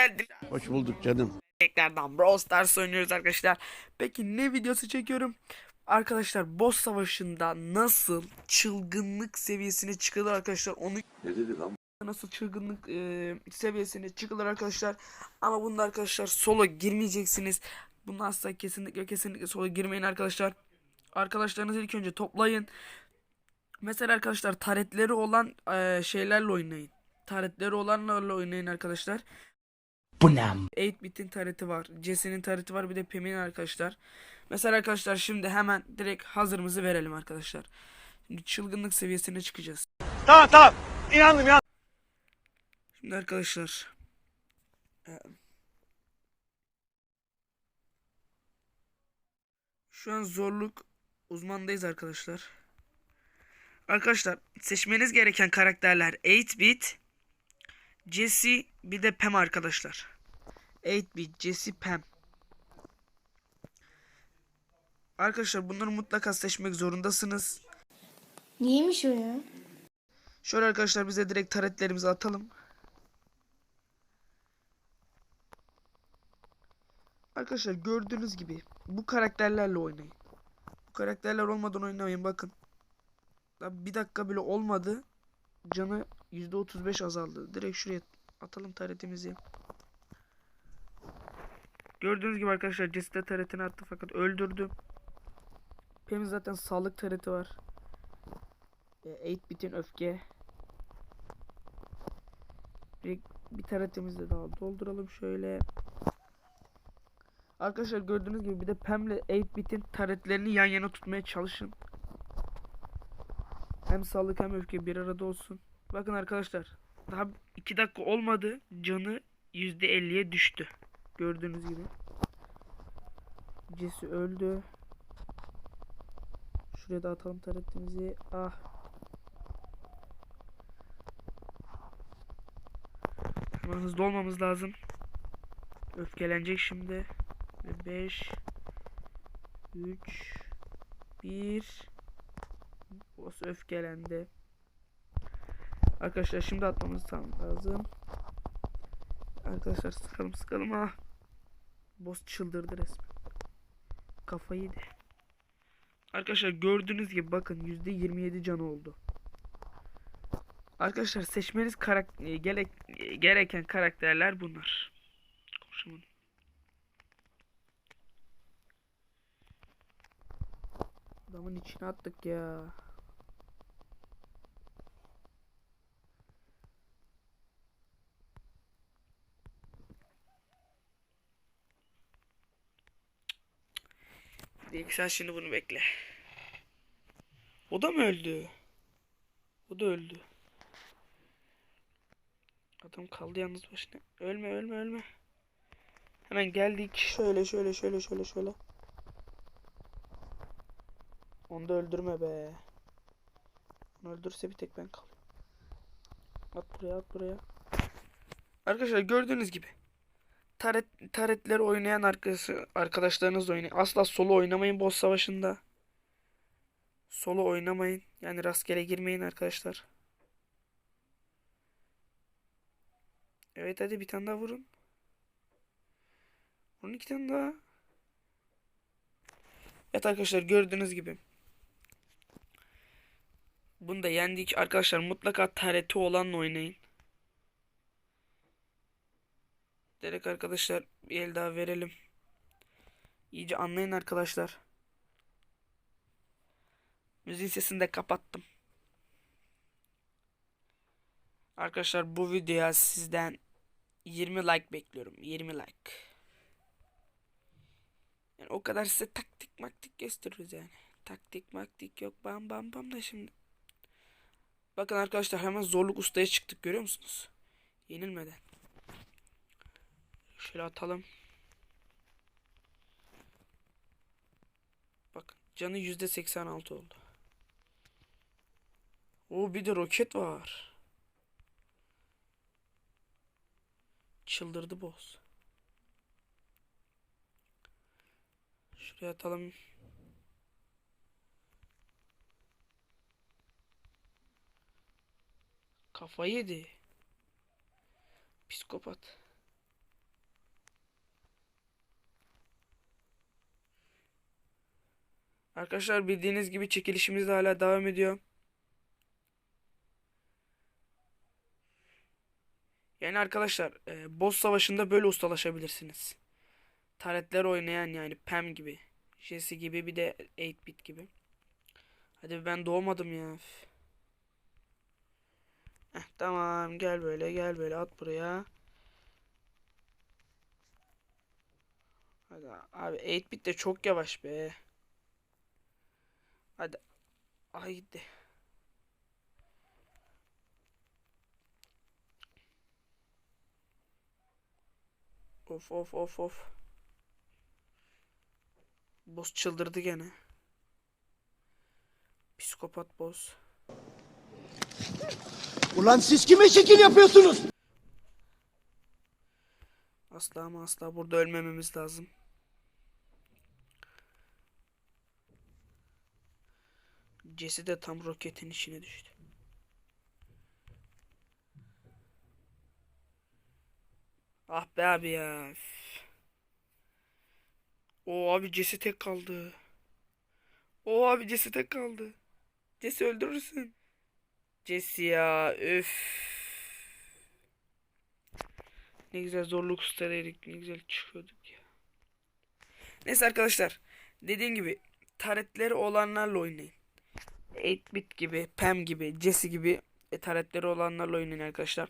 geldin. Hoş bulduk canım. Tekrardan Brawl Stars oynuyoruz arkadaşlar. Peki ne videosu çekiyorum? Arkadaşlar boss savaşında nasıl çılgınlık seviyesine çıkılır arkadaşlar onu Ne dedi lan? nasıl çılgınlık e, seviyesine çıkılır arkadaşlar. Ama bunda arkadaşlar solo girmeyeceksiniz. Bunu asla kesinlikle kesinlikle solo girmeyin arkadaşlar. Arkadaşlarınızı ilk önce toplayın. Mesela arkadaşlar taretleri olan e, şeylerle oynayın. Taretleri olanlarla oynayın arkadaşlar. Bu ne? 8-bit'in tareti var. Jesse'nin tareti var. Bir de Pam'in arkadaşlar. Mesela arkadaşlar şimdi hemen direkt hazırımızı verelim arkadaşlar. Şimdi çılgınlık seviyesine çıkacağız. Tamam tamam. İnandım ya. Şimdi arkadaşlar. e, Şu an zorluk uzmandayız arkadaşlar. Arkadaşlar seçmeniz gereken karakterler 8-bit, Jesse bir de Pam arkadaşlar. 8-bit, Jesse, Pam. Arkadaşlar bunları mutlaka seçmek zorundasınız. Neymiş o ya? Şöyle arkadaşlar bize direkt taretlerimizi atalım. Arkadaşlar gördüğünüz gibi bu karakterlerle oynayın. Bu karakterler olmadan oynamayın bakın. Daha bir dakika bile olmadı. Canı %35 azaldı. Direkt şuraya atalım taretimizi. Gördüğünüz gibi arkadaşlar Jessica taretini attı fakat öldürdü. Pem'in zaten sağlık tareti var. 8-bit'in öfke. Bir, bir taretimizi daha dolduralım şöyle. Arkadaşlar gördüğünüz gibi bir de Pam'le 8-bit'in taretlerini yan yana tutmaya çalışın. Hem sağlık hem öfke bir arada olsun. Bakın arkadaşlar. Daha 2 dakika olmadı. Canı %50'ye düştü. Gördüğünüz gibi. Jesse öldü. Şuraya da atalım taretimizi. Ah Hemen hızlı olmamız lazım. Öfkelenecek şimdi. 5 3 1 Boss öfkelendi. Arkadaşlar şimdi atmamız lazım. Arkadaşlar sıkalım sıkalım ha. Boss çıldırdı resmen. Kafayı yedi. Arkadaşlar gördüğünüz gibi bakın %27 canı oldu. Arkadaşlar seçmeniz karak e, gerek e, gereken karakterler bunlar. Konuşamadım. Adamın içine attık ya. Bir sen şimdi bunu bekle. O da mı öldü? O da öldü. Adam kaldı yalnız başına. Ölme ölme ölme. Hemen geldik. Şöyle şöyle şöyle şöyle şöyle. Onu da öldürme be. Onu öldürse bir tek ben kalıyorum. At buraya at buraya. Arkadaşlar gördüğünüz gibi. Taret, taretleri oynayan arkadaşı, arkadaşlarınız oynayın. Asla solo oynamayın boss savaşında. Solo oynamayın. Yani rastgele girmeyin arkadaşlar. Evet hadi bir tane daha vurun. Vurun iki tane daha. Evet arkadaşlar gördüğünüz gibi. Bunu da yendik. Arkadaşlar mutlaka TRT olanla oynayın. Direkt arkadaşlar bir el daha verelim. İyice anlayın arkadaşlar. Müziğin sesini de kapattım. Arkadaşlar bu videoya sizden 20 like bekliyorum. 20 like. Yani o kadar size taktik maktik gösteriyoruz yani. Taktik maktik yok bam bam bam da şimdi. Bakın arkadaşlar hemen zorluk ustaya çıktık görüyor musunuz? Yenilmeden. Şöyle atalım. Bakın canı %86 oldu. Oo bir de roket var. Çıldırdı boss. Şuraya atalım. Kafayı yedi. Psikopat. Arkadaşlar bildiğiniz gibi çekilişimiz de hala devam ediyor. Yani arkadaşlar e, boss savaşında böyle ustalaşabilirsiniz. Taretler oynayan yani Pam gibi. Jesse gibi bir de 8-bit gibi. Hadi ben doğmadım ya. Heh, tamam gel böyle gel böyle at buraya. Hadi abi 8-bit de çok yavaş be. Hadi. Ay gitti. Of of of of. Boss çıldırdı gene. Psikopat boss. Ulan siz kime şekil yapıyorsunuz? Asla ama asla burada ölmememiz lazım. Jesse de tam roketin içine düştü. Ah be abi ya. O abi Jesse tek kaldı. O abi Jesse tek kaldı. Jesse öldürürsün. Jesse ya üf. Ne güzel zorluk ustalarıydık. Ne güzel çıkıyorduk ya. Neyse arkadaşlar. Dediğim gibi taretleri olanlarla oynayın. 8-bit gibi, Pam gibi, Jesse gibi e, taretleri olanlarla oynayın arkadaşlar.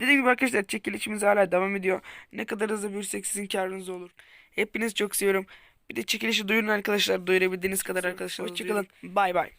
Dediğim gibi arkadaşlar çekilişimiz hala devam ediyor. Ne kadar hızlı büyürsek sizin karınız olur. Hepinizi çok seviyorum. Bir de çekilişi duyurun arkadaşlar. Duyurabildiğiniz kadar arkadaşlar. Hoşçakalın. Bay bay.